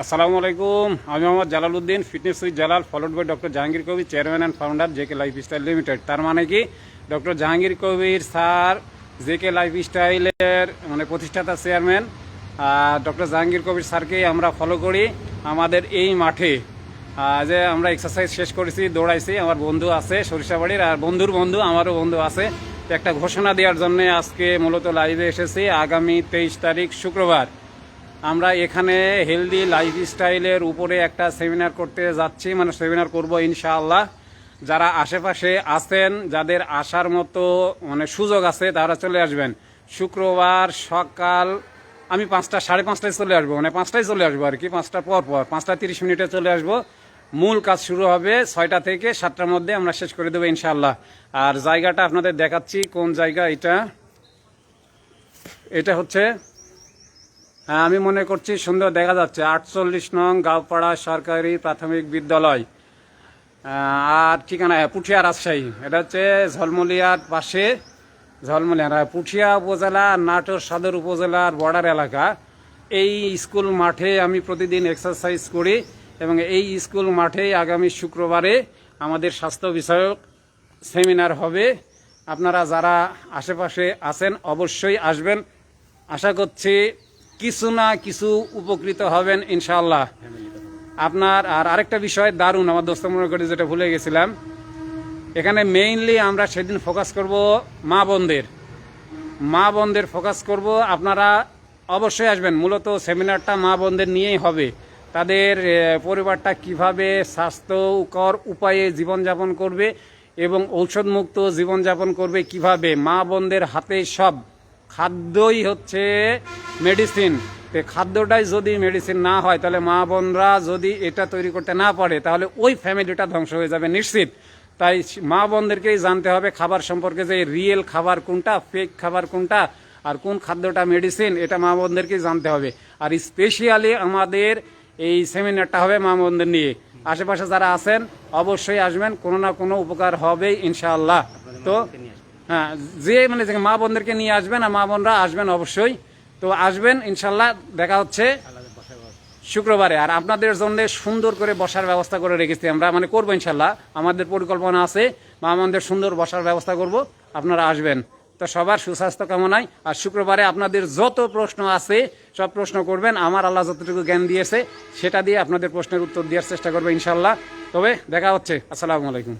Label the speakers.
Speaker 1: আসসালামু আলাইকুম, আমি Mohammad Jalal Uddin fitness with Jalal followed by doctor Jahangir Kabir chairman and founder JK life style limited তার মানে কি? Doctor Jahangir Kabir sir JK life স্টাইলের মানে প্রতিষ্ঠাতা চেয়ারম্যান আর ডক্টর জাহাঙ্গীর কবির স্যারকেই আমরা ফলো করি আমাদের এই মাঠে। যে আমরা এক্সারসাইজ শেষ করেছি, দৌড়াইছি, আমার বন্ধু আছে সরিষাবাড়ির, আর বন্ধুর বন্ধু, আমারও বন্ধু আছে। একটা ঘোষণা দেওয়ার জন্য আজকে মূলত লাইভে এসেছি, আগামী তেইশ তারিখ শুক্রবার। আমরা এখানে হেলদি লাইফস্টাইলের উপরে একটা সেমিনার করতে যাচ্ছি। মানে সেমিনার করব ইনশাআল্লাহ। যারা আশেপাশে আছেন, যাদের আসার মতো মানে সুযোগ আছে, তারা চলে আসবেন। শুক্রবার সকাল, আমি পাঁচটা, সাড়ে পাঁচটায় চলে আসব। মানে পাঁচটায় চলে আসব আর কি, পাঁচটা পর পর। পাঁচটা তিরিশ মিনিটে চলে আসব। মূল কাজ শুরু হবে ছয়টা থেকে সাতটার মধ্যে, আমরা শেষ করে দেবো ইনশাআল্লাহ। আর জায়গাটা আপনাদের দেখাচ্ছি, কোন জায়গা এটা? এটা হচ্ছে আমি মনে করছি সুন্দর দেখা যাচ্ছে। আটচল্লিশ নং গাঁওপাড়া সরকারি প্রাথমিক বিদ্যালয়। আর ঠিকানা হ্যাঁ, পুঠিয়া রাজশাহী। এটা হচ্ছে ঝলমলিয়ার পাশে। ঝলমলিয়া হ্যাঁ, পুঠিয়া উপজেলা নাটোর সদর উপজেলার বর্ডার এলাকা। এই স্কুল মাঠে আমি প্রতিদিন এক্সারসাইজ করি এবং এই স্কুল মাঠে আগামী শুক্রবারে আমাদের স্বাস্থ্য বিষয়ক সেমিনার হবে। আপনারা যারা আশেপাশে আছেন অবশ্যই আসবেন। আশা করছি কিছু না কিছু উপকৃত হবেন ইনশাল্লাহ আপনার, আর আরেকটা বিষয়, দারুণ, আমার দোস্ত মনে করি যেটা ভুলে গেছিলাম। এখানে মেইনলি আমরা সেদিন ফোকাস করব মা বোনদের। মা বোনদের ফোকাস করব, আপনারা অবশ্যই আসবেন। মূলত সেমিনারটা মা বোনদের নিয়েই হবে। তাদের পরিবারটা কীভাবে স্বাস্থ্যকর উপায়ে জীবনযাপন করবে এবং ঔষধমুক্ত জীবনযাপন করবে কীভাবে, মা বোনদের হাতে সব খাদ্যই হচ্ছে মেডিসিন তো খাদ্যটাই যদি মেডিসিন না হয়, তাহলে মা বোনরা যদি এটা তৈরি করতে না পারে, তাহলে ওই ফ্যামিলিটা ধ্বংস হয়ে যাবে নিশ্চিত। তাই মা বোনদেরকেই জানতে হবে খাবার সম্পর্কে যে রিয়েল খাবার কোনটা ফেক খাবার কোনটা, আর কোন খাদ্যটা মেডিসিন এটা মা বোনদেরকেই জানতে হবে। আর স্পেশালি আমাদের এই সেমিনারটা হবে মা বোনদের নিয়ে। আশেপাশে যারা আছেন, অবশ্যই আসবেন, কোনো না কোনো উপকার হবেই, ইনশাআল্লাহ। তো হ্যাঁ যে মানে মা বোনদেরকে নিয়ে আসবেন আর মা বোনরা আসবেন অবশ্যই। তো আসবেন, ইনশাল্লাহ দেখা হচ্ছে শুক্রবারে। আর আপনাদের জন্য সুন্দর করে বসার ব্যবস্থা করে রেখেছি আমরা মানে করব ইনশাল্লাহ। আমাদের পরিকল্পনা আছে, মা আমাদের সুন্দর বসার ব্যবস্থা করব, আপনারা আসবেন। তো সবার সুস্বাস্থ্য কামনায়, আর শুক্রবারে আপনাদের যত প্রশ্ন আছে, সব প্রশ্ন করবেন। আমার আল্লাহ যতটুকু জ্ঞান দিয়েছে, সেটা দিয়ে আপনাদের প্রশ্নের উত্তর দেওয়ার চেষ্টা করব ইনশাল্লাহ। তবে দেখা হচ্ছে, আসসালামু আলাইকুম।